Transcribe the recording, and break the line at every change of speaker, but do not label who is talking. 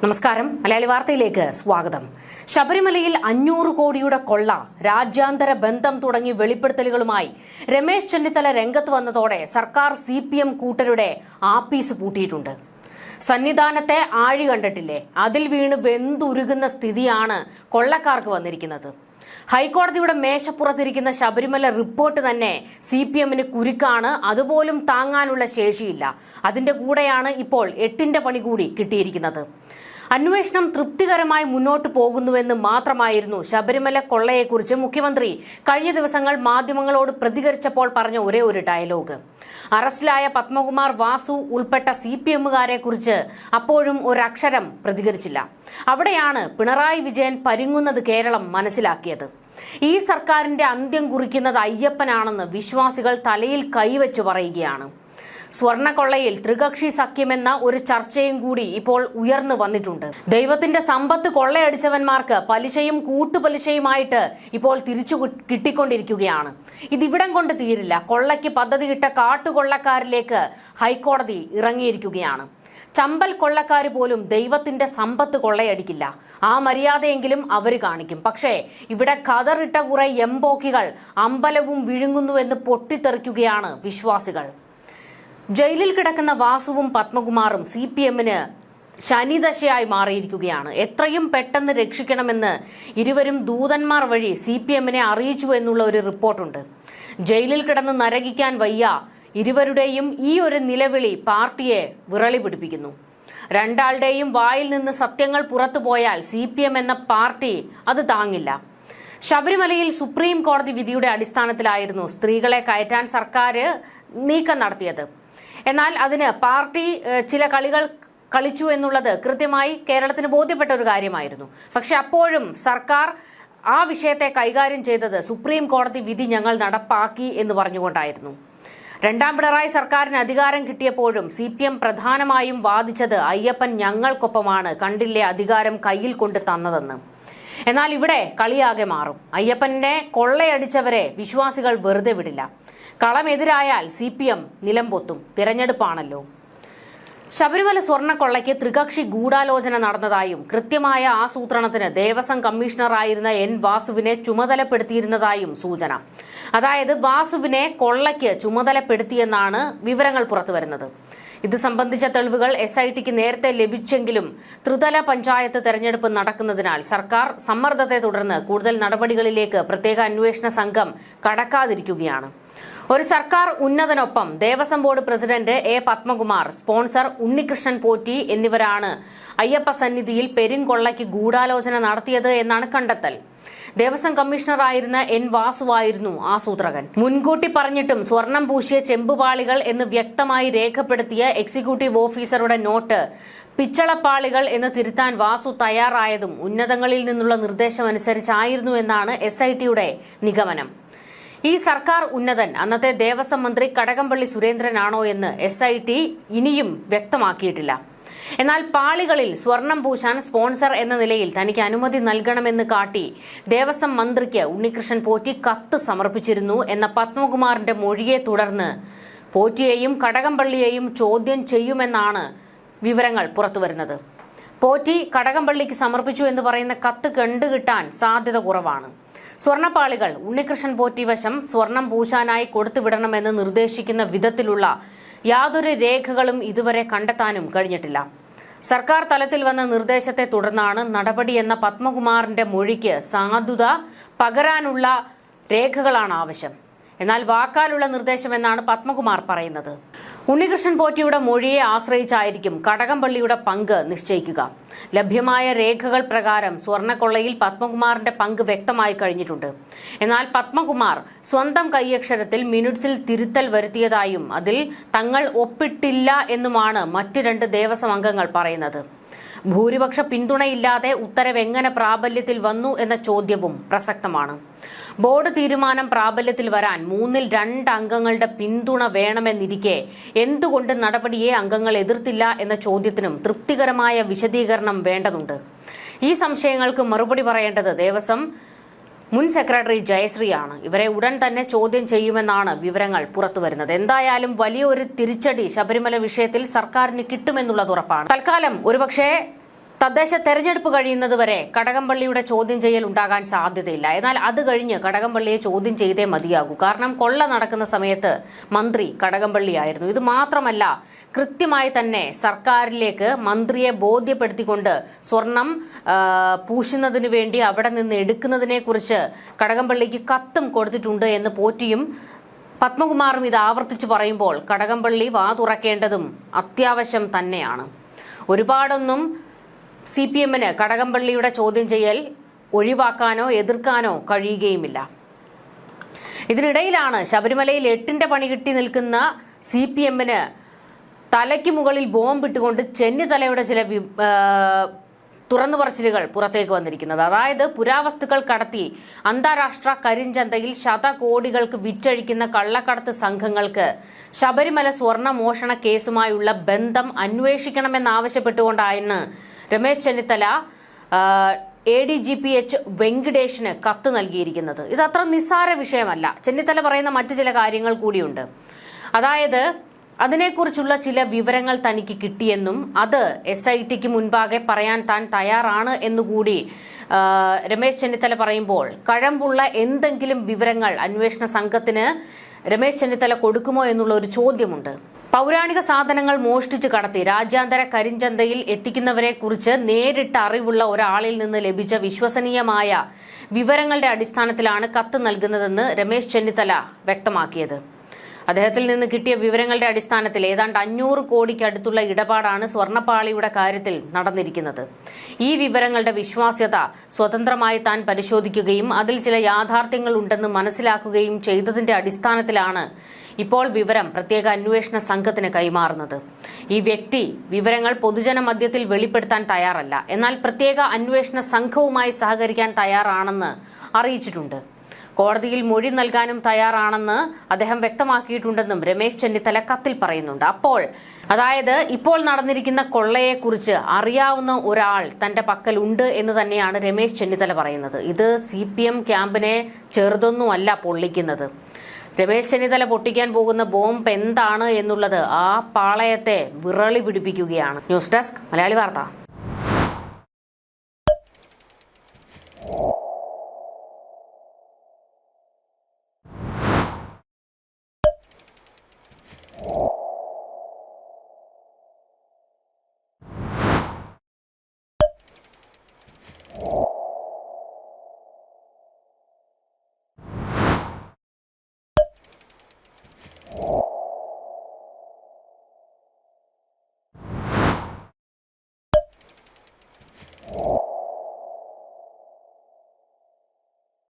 നമസ്കാരം. മലയാളി വാർത്തയിലേക്ക് സ്വാഗതം. ശബരിമലയിൽ അഞ്ഞൂറ് കോടിയുടെ കൊള്ള രാജ്യാന്തര ബന്ധം തുടങ്ങി വെളിപ്പെടുത്തലുകളുമായി രമേശ് ചെന്നിത്തല രംഗത്ത് വന്നതോടെ സർക്കാർ സി പി എം കൂട്ടരുടെ ആപ്പീസ് പൂട്ടിയിട്ടുണ്ട്. സന്നിധാനത്തെ ആഴി കണ്ടിട്ടില്ലേ? അതിൽ വീണ് വെന്തുരുകുന്ന സ്ഥിതിയാണ് കൊള്ളക്കാർക്ക് വന്നിരിക്കുന്നത്. ഹൈക്കോടതിയുടെ മേശപ്പുറത്തിരിക്കുന്ന ശബരിമല റിപ്പോർട്ട് തന്നെ സി പി എമ്മിന് കുരുക്കാണ്. അതുപോലും താങ്ങാനുള്ള ശേഷിയില്ല. അതിന്റെ കൂടെയാണ് ഇപ്പോൾ എട്ടിന്റെ പണി കൂടി കിട്ടിയിരിക്കുന്നത്. അന്വേഷണം തൃപ്തികരമായി മുന്നോട്ട് പോകുന്നുവെന്ന് മാത്രമായിരുന്നു ശബരിമല കൊള്ളയെക്കുറിച്ച് മുഖ്യമന്ത്രി കഴിഞ്ഞ ദിവസങ്ങൾ മാധ്യമങ്ങളോട് പ്രതികരിച്ചപ്പോൾ പറഞ്ഞ ഒരേ ഒരു ഡയലോഗ്. അറസ്റ്റിലായ പത്മകുമാർ വാസു ഉൾപ്പെട്ട സി പി എമ്മുകാരെ കുറിച്ച് അപ്പോഴും ഒരക്ഷരം പ്രതികരിച്ചില്ല. അവിടെയാണ് പിണറായി വിജയൻ പരുങ്ങുന്നത് കേരളം മനസ്സിലാക്കിയത്. ഈ സർക്കാരിന്റെ അന്ത്യം കുറിക്കുന്നത് അയ്യപ്പനാണെന്ന് വിശ്വാസികൾ തലയിൽ കൈവച്ച് പറയുകയാണ്. സ്വർണക്കൊള്ളയിൽ ത്രികക്ഷി സഖ്യമെന്ന ഒരു ചർച്ചയും കൂടി ഇപ്പോൾ ഉയർന്നു വന്നിട്ടുണ്ട്. ദൈവത്തിന്റെ സമ്പത്ത് കൊള്ളയടിച്ചവന്മാർക്ക് പലിശയും കൂട്ടുപലിശയുമായിട്ട് ഇപ്പോൾ തിരിച്ചു കിട്ടിക്കൊണ്ടിരിക്കുകയാണ്. ഇതിവിടം കൊണ്ട് തീരില്ല. കൊള്ളയ്ക്ക് പദ്ധതിയിട്ട കാട്ടുകൊള്ളക്കാരിലേക്ക് ഹൈക്കോടതി ഇറങ്ങിയിരിക്കുകയാണ്. ചമ്പൽ കൊള്ളക്കാർ പോലും ദൈവത്തിന്റെ സമ്പത്ത് കൊള്ളയടിക്കില്ല. ആ മര്യാദയെങ്കിലും അവർ കാണിക്കും. പക്ഷേ ഇവിടെ കതറിട്ട കുറെ എംബോക്കികൾ അമ്പലവും വിഴുങ്ങുന്നുവെന്ന് പൊട്ടിത്തെറിക്കുകയാണ് വിശ്വാസികൾ. ജയിലിൽ കിടക്കുന്ന വാസുവും പത്മകുമാറും സി പി എമ്മിന് ശനിദശയായി മാറിയിരിക്കുകയാണ്. എത്രയും പെട്ടെന്ന് രക്ഷിക്കണമെന്ന് ഇരുവരും ദൂതന്മാർ വഴി സി പി എമ്മിനെ അറിയിച്ചു എന്നുള്ള ഒരു റിപ്പോർട്ടുണ്ട്. ജയിലിൽ കിടന്ന് നരകിക്കാൻ വയ്യ ഇരുവരുടെയും ഈ ഒരു നിലവിളി പാർട്ടിയെ വിറളി പിടിപ്പിക്കുന്നു രണ്ടാളുടെയും വായിൽ നിന്ന് സത്യങ്ങൾ പുറത്തു പോയാൽ സി പി എം എന്ന പാർട്ടി അത് താങ്ങില്ല. ശബരിമലയിൽ സുപ്രീം കോടതി വിധിയുടെ അടിസ്ഥാനത്തിലായിരുന്നു സ്ത്രീകളെ കയറ്റാൻ സർക്കാർ നീക്കം നടത്തിയത്. എന്നാൽ അതിന് പാർട്ടി ചില കളികൾ കളിച്ചു എന്നുള്ളത് കൃത്യമായി കേരളത്തിന് ബോധ്യപ്പെട്ട ഒരു കാര്യമായിരുന്നു. പക്ഷെ അപ്പോഴും സർക്കാർ ആ വിഷയത്തെ കൈകാര്യം ചെയ്തത് സുപ്രീം കോടതി വിധി ഞങ്ങൾ നടപ്പാക്കി എന്ന് പറഞ്ഞുകൊണ്ടായിരുന്നു. രണ്ടാം പിണറായി സർക്കാരിന് അധികാരം കിട്ടിയപ്പോഴും സി പി എം പ്രധാനമായും വാദിച്ചത് അയ്യപ്പൻ ഞങ്ങൾക്കൊപ്പമാണ് കണ്ടില്ലേ അധികാരം കയ്യിൽ കൊണ്ട് തന്നതെന്ന്. എന്നാൽ ഇവിടെ കളിയാകെ മാറും. അയ്യപ്പനെ കൊള്ളയടിച്ചവരെ വിശ്വാസികൾ വെറുതെ വിടില്ല. കളമെതിരായാൽ സി പി എം നിലംപൊത്തും. തിരഞ്ഞെടുപ്പാണല്ലോ. ശബരിമല സ്വർണക്കൊള്ളയ്ക്ക് ത്രികക്ഷി ഗൂഢാലോചന നടന്നതായും കൃത്യമായ ആസൂത്രണത്തിന് ദേവസ്വം കമ്മീഷണറായിരുന്ന എൻ വാസുവിനെ ചുമതലപ്പെടുത്തിയിരുന്നതായും സൂചന. അതായത് വാസുവിനെ കൊള്ളയ്ക്ക് ചുമതലപ്പെടുത്തിയെന്നാണ് വിവരങ്ങൾ പുറത്തുവരുന്നത്. ഇത് സംബന്ധിച്ച തെളിവുകൾ എസ് ഐ ടിക്ക് നേരത്തെ ലഭിച്ചെങ്കിലും ത്രിതല പഞ്ചായത്ത് തെരഞ്ഞെടുപ്പ് നടക്കുന്നതിനാൽ സർക്കാർ സമ്മർദ്ദത്തെ തുടർന്ന് കൂടുതൽ നടപടികളിലേക്ക് പ്രത്യേക അന്വേഷണ സംഘം കടക്കാതിരിക്കുകയാണ്. ഒരു സർക്കാർ ഉന്നതനൊപ്പം Devaswom board president A Padmakumar sponsor Unnikrishnan Potti എന്നിവരാണ് അയ്യപ്പ സന്നിധിയിൽ പെരുങ്കൊള്ളയ്ക്ക് ഗൂഢാലോചന നടത്തിയത് എന്നാണ് കണ്ടെത്തൽ. ദേവസ്വം കമ്മീഷണറായിരുന്ന എൻ വാസുവായിരുന്നു ആസൂത്രകൻ മുൻകൂട്ടി പറഞ്ഞിട്ടും സ്വർണം പൂശിയ ചെമ്പുപാളികൾ എന്ന് വ്യക്തമായി രേഖപ്പെടുത്തിയ എക്സിക്യൂട്ടീവ് ഓഫീസറുടെ നോട്ട് പിച്ചളപ്പാളികൾ എന്ന് തിരുത്താൻ വാസു തയ്യാറായതും ഉന്നതങ്ങളിൽ നിന്നുള്ള നിർദ്ദേശമനുസരിച്ചായിരുന്നു എന്നാണ് എസ് ഐ ടിയുടെ നിഗമനം. ഈ സർക്കാർ ഉന്നതൻ അന്നത്തെ ദേവസ്വം മന്ത്രി കടകംപള്ളി സുരേന്ദ്രനാണോ എന്ന് എസ് ഇനിയും വ്യക്തമാക്കിയിട്ടില്ല. എന്നാൽ പാളികളിൽ സ്വർണം പൂശാൻ സ്പോൺസർ എന്ന നിലയിൽ തനിക്ക് അനുമതി നൽകണമെന്ന് കാട്ടി ദേവസ്വം മന്ത്രിക്ക് ഉണ്ണികൃഷ്ണൻ പോറ്റി കത്ത് സമർപ്പിച്ചിരുന്നു എന്ന പത്മകുമാറിന്റെ മൊഴിയെ തുടർന്ന് പോറ്റിയെയും കടകംപള്ളിയെയും ചോദ്യം ചെയ്യുമെന്നാണ് വിവരങ്ങൾ പുറത്തുവരുന്നത്. പോറ്റി കടകംപള്ളിക്ക് സമർപ്പിച്ചു എന്ന് പറയുന്ന കത്ത് കണ്ടുകിട്ടാൻ സാധ്യത കുറവാണ്. സ്വർണപ്പാളികൾ ഉണ്ണികൃഷ്ണൻ പോറ്റി വശം സ്വർണം പൂശാനായി കൊടുത്തുവിടണമെന്ന് നിർദ്ദേശിക്കുന്ന വിധത്തിലുള്ള യാതൊരു രേഖകളും ഇതുവരെ കണ്ടെത്താനും കഴിഞ്ഞിട്ടില്ല. സർക്കാർ തലത്തിൽ വന്ന നിർദ്ദേശത്തെ തുടർന്നാണ് നടപടിയെന്ന പത്മകുമാറിന്റെ മൊഴിക്ക് സാധുത പകരാനുള്ള രേഖകളാണ് ആവശ്യം. എന്നാൽ വാക്കാലുള്ള നിർദ്ദേശമെന്നാണ് പത്മകുമാർ പറയുന്നത്. ഉണ്ണികൃഷ്ണൻ പോറ്റിയുടെ മൊഴിയെ ആശ്രയിച്ചായിരിക്കും കടകംപള്ളിയുടെ പങ്ക് നിശ്ചയിക്കുക. ലഭ്യമായ രേഖകൾ പ്രകാരം സ്വർണക്കൊള്ളയിൽ പത്മകുമാറിന്റെ പങ്ക് വ്യക്തമായി കഴിഞ്ഞിട്ടുണ്ട്. എന്നാൽ പത്മകുമാർ സ്വന്തം കൈയക്ഷരത്തിൽ മിനിറ്റ്സിൽ തിരുത്തൽ വരുത്തിയതായും അതിൽ തങ്ങൾ ഒപ്പിട്ടില്ല എന്നുമാണ് മറ്റു രണ്ട് ദേവസ്വം അംഗങ്ങൾ പറയുന്നത്. ഭൂരിപക്ഷ പിന്തുണയില്ലാതെ ഉത്തരവ് എങ്ങനെ പ്രാബല്യത്തിൽ വന്നു എന്ന ചോദ്യവും പ്രസക്തമാണ്. ബോർഡ് തീരുമാനം പ്രാബല്യത്തിൽ വരാൻ മൂന്നിൽ രണ്ട് അംഗങ്ങളുടെ പിന്തുണ വേണമെന്നിരിക്കെ എന്തുകൊണ്ട് നടപടിയെ അംഗങ്ങൾ എതിർത്തില്ല എന്ന ചോദ്യത്തിനും തൃപ്തികരമായ വിശദീകരണം വേണ്ടതുണ്ട്. ഈ സംശയങ്ങൾക്ക് മറുപടി പറയേണ്ടത് ദേവസ്വം മുൻ സെക്രട്ടറി ജയശ്രീയാണ്. ഇവരെ ഉടൻ തന്നെ ചോദ്യം ചെയ്യുമെന്നാണ് വിവരങ്ങൾ പുറത്തുവരുന്നത്. എന്തായാലും വലിയൊരു തിരിച്ചടി ശബരിമല വിഷയത്തിൽ സർക്കാരിന് കിട്ടുമെന്നുള്ളത് ഉറപ്പാണ്. തൽക്കാലം ഒരുപക്ഷേ തദ്ദേശ തെരഞ്ഞെടുപ്പ് കഴിയുന്നതുവരെ കടകംപള്ളിയുടെ ചോദ്യം ചെയ്യൽ ഉണ്ടാകാൻ സാധ്യതയില്ല. എന്നാൽ അത് കഴിഞ്ഞ് കടകംപള്ളിയെ ചോദ്യം ചെയ്തേ മതിയാകൂ. കാരണം കൊള്ള നടക്കുന്ന സമയത്ത് മന്ത്രി കടകംപള്ളിയായിരുന്നു. ഇത് മാത്രമല്ല കൃത്യമായി തന്നെ സർക്കാരിലേക്ക് മന്ത്രിയെ ബോധ്യപ്പെടുത്തിക്കൊണ്ട് സ്വർണം പൂശുന്നതിന് വേണ്ടി അവിടെ നിന്ന് എടുക്കുന്നതിനെ കുറിച്ച് കടകംപള്ളിക്ക് കത്തും കൊടുത്തിട്ടുണ്ട് എന്ന് പോറ്റിയും പത്മകുമാറും ഇത് ആവർത്തിച്ചു പറയുമ്പോൾ കടകംപള്ളി വാ തുറക്കേണ്ടതും അത്യാവശ്യം തന്നെയാണ്. ഒരുപാടൊന്നും സി പി എമ്മിന് കടകംപള്ളിയുടെ ചോദ്യം ചെയ്യൽ ഒഴിവാക്കാനോ എതിർക്കാനോ കഴിയുകയുമില്ല. ഇതിനിടയിലാണ് ശബരിമലയിൽ എട്ടിന്റെ പണി കിട്ടി നിൽക്കുന്ന സി പി എമ്മിന് തലയ്ക്ക് മുകളിൽ ബോംബിട്ടുകൊണ്ട് ചെന്നിത്തലയുടെ ചില തുറന്നു പറച്ചിലുകൾ പുറത്തേക്ക് വന്നിരിക്കുന്നത്. അതായത് പുരാവസ്തുക്കൾ കടത്തി അന്താരാഷ്ട്ര കരിഞ്ചന്തയിൽ ശതകോടികൾക്ക് വിറ്റഴിക്കുന്ന കള്ളക്കടത്ത് സംഘങ്ങൾക്ക് ശബരിമല സ്വർണ മോഷണ കേസുമായുള്ള ബന്ധം അന്വേഷിക്കണമെന്നാവശ്യപ്പെട്ടുകൊണ്ടായിരുന്നു Ramesh Chennithala A D G P H വെങ്കടേഷിന് കത്ത് നൽകിയിരിക്കുന്നത്. ഇത് അത്ര നിസ്സാര വിഷയമല്ല. ചെന്നിത്തല പറയുന്ന മറ്റു ചില കാര്യങ്ങൾ കൂടിയുണ്ട്. അതായത് അതിനെക്കുറിച്ചുള്ള ചില വിവരങ്ങൾ തനിക്ക് കിട്ടിയെന്നും അത് എസ് ഐ ടിക്ക് മുൻപാകെ പറയാൻ താൻ തയ്യാറാണ് എന്നുകൂടി രമേശ് ചെന്നിത്തല പറയുമ്പോൾ കഴമ്പുള്ള എന്തെങ്കിലും വിവരങ്ങൾ അന്വേഷണ സംഘത്തിന് രമേശ് ചെന്നിത്തല കൊടുക്കുമോ എന്നുള്ള ഒരു ചോദ്യമുണ്ട്. പൗരാണിക സാധനങ്ങൾ മോഷ്ടിച്ചു കടത്തി രാജ്യാന്തര കരിഞ്ചന്തയിൽ എത്തിക്കുന്നവരെ കുറിച്ച് നേരിട്ട് അറിവുള്ള ഒരാളിൽ നിന്ന് ലഭിച്ച വിശ്വസനീയമായ വിവരങ്ങളുടെ അടിസ്ഥാനത്തിലാണ് കത്ത് നൽകുന്നതെന്ന് രമേശ് ചെന്നിത്തല വ്യക്തമാക്കിയത്. അദ്ദേഹത്തിൽ നിന്ന് കിട്ടിയ വിവരങ്ങളുടെ അടിസ്ഥാനത്തിൽ ഏതാണ്ട് അഞ്ഞൂറ് കോടിക്ക് അടുത്തുള്ള ഇടപാടാണ് സ്വർണപ്പാളിയുടെ കാര്യത്തിൽ നടന്നിരിക്കുന്നത്. ഈ വിവരങ്ങളുടെ വിശ്വാസ്യത സ്വതന്ത്രമായി താൻ പരിശോധിക്കുകയും അതിൽ ചില യാഥാർത്ഥ്യങ്ങൾ ഉണ്ടെന്ന് മനസ്സിലാക്കുകയും ചെയ്തതിന്റെ അടിസ്ഥാനത്തിലാണ് ഇപ്പോൾ വിവരം പ്രത്യേക അന്വേഷണ സംഘത്തിന് കൈമാറുന്നത്. ഈ വ്യക്തി വിവരങ്ങൾ പൊതുജന മധ്യത്തിൽ വെളിപ്പെടുത്താൻ തയ്യാറല്ല. എന്നാൽ പ്രത്യേക അന്വേഷണ സംഘവുമായി സഹകരിക്കാൻ തയ്യാറാണെന്ന് അറിയിച്ചിട്ടുണ്ട്. കോടതിയിൽ മൊഴി നൽകാനും തയ്യാറാണെന്ന് അദ്ദേഹം വ്യക്തമാക്കിയിട്ടുണ്ടെന്നും രമേശ് ചെന്നിത്തല കത്തിൽ പറയുന്നുണ്ട്. അപ്പോൾ അതായത് ഇപ്പോൾ നടന്നിരിക്കുന്ന കൊള്ളയെക്കുറിച്ച് അറിയാവുന്ന ഒരാൾ തന്റെ പക്കൽ ഉണ്ട് എന്ന് തന്നെയാണ് രമേശ് ചെന്നിത്തല പറയുന്നത്. ഇത് സി പി എം ക്യാമ്പിനെ ചെറുതൊന്നുമല്ല പൊള്ളിക്കുന്നത്. രമേശ് ചെന്നിത്തല പൊട്ടിക്കാൻ പോകുന്ന ബോംബ് എന്താണ് എന്നുള്ളത് ആ പാളയത്തെ വിറളി പിടിപ്പിക്കുകയാണ്. ന്യൂസ് ഡെസ്ക് മലയാളി വാർത്ത.